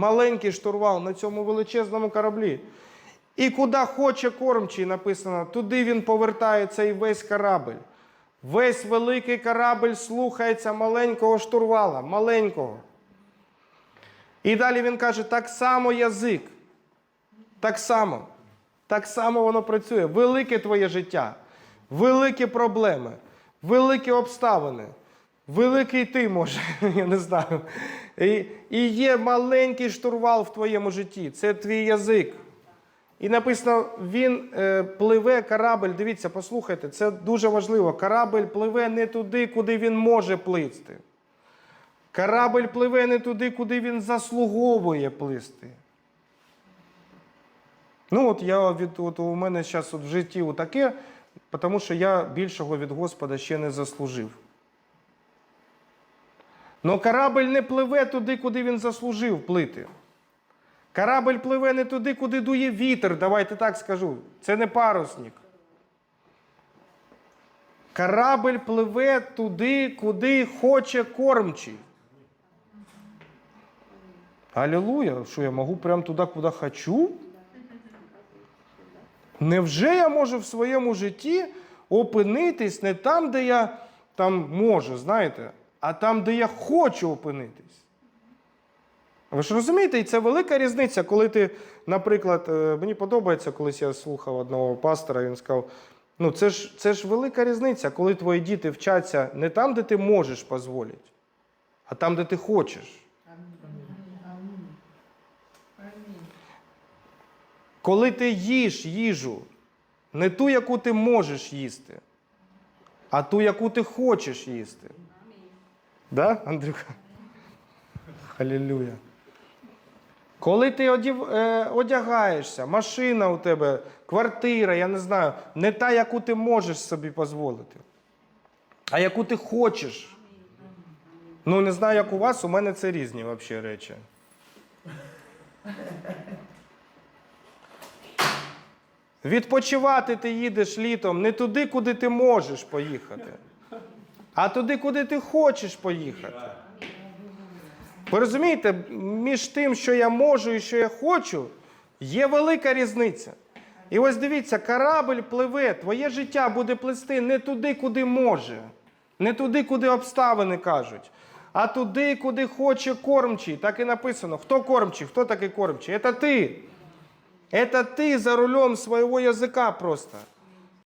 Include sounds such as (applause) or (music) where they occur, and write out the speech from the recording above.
маленький штурвал на цьому величезному кораблі. І куди хоче кормчий, написано, туди він повертає цей весь корабль. Весь великий корабль слухається маленького штурвала, маленького. І далі він каже: так само язик. Так само. Так само воно працює. Велике твоє життя, великі проблеми, великі обставини, великий ти може, (laughs) я не знаю. І, і є маленький штурвал в твоєму житті. Це твій язик. І написано, він е, пливе корабль. Дивіться, послухайте, це дуже важливо. Корабль пливе не туди, куди він може плисти. Корабль пливе не туди, куди він заслуговує плисти. Ну, от я від от у мене зараз в житті таке, тому що я більшого від Господа ще не заслужив. Но корабль не пливе туди, куди він заслужив плити. Корабль пливе не туди, куди дує вітер, давайте так скажу. Це не парусник. Корабль пливе туди, куди хоче кормчий. Алілуя, що я можу прямо туди, куди хочу? Невже я можу в своєму житті опинитись не там, де я там можу, знаєте, а там, де я хочу опинитись? Ви ж розумієте, і це велика різниця, коли ти, наприклад, е, мені подобається, колись я слухав одного пастора, він сказав: ну це ж, це ж велика різниця, коли твої діти вчаться не там, де ти можеш дозволити, а там, де ти хочеш. Коли ти їш їжу, не ту, яку ти можеш їсти, а ту, яку ти хочеш їсти. Да, Андрюха? Халілюя. Коли ти одів, е, одягаєшся, машина у тебе, квартира, я не знаю, не та, яку ти можеш собі дозволити, а яку ти хочеш. Ну, не знаю, як у вас, у мене це різні взагалі речі. Відпочивати ти їдеш літом не туди, куди ти можеш поїхати, а туди, куди ти хочеш поїхати. Ви розумієте, між тим, що я можу і що я хочу, є велика різниця. І ось дивіться, корабль пливе, твоє життя буде плисти не туди, куди може, не туди, куди обставини кажуть, а туди, куди хоче кормчий. Так і написано. Хто кормчий? Хто такий кормчий? Це ти. Это ты за рулем своего языка просто.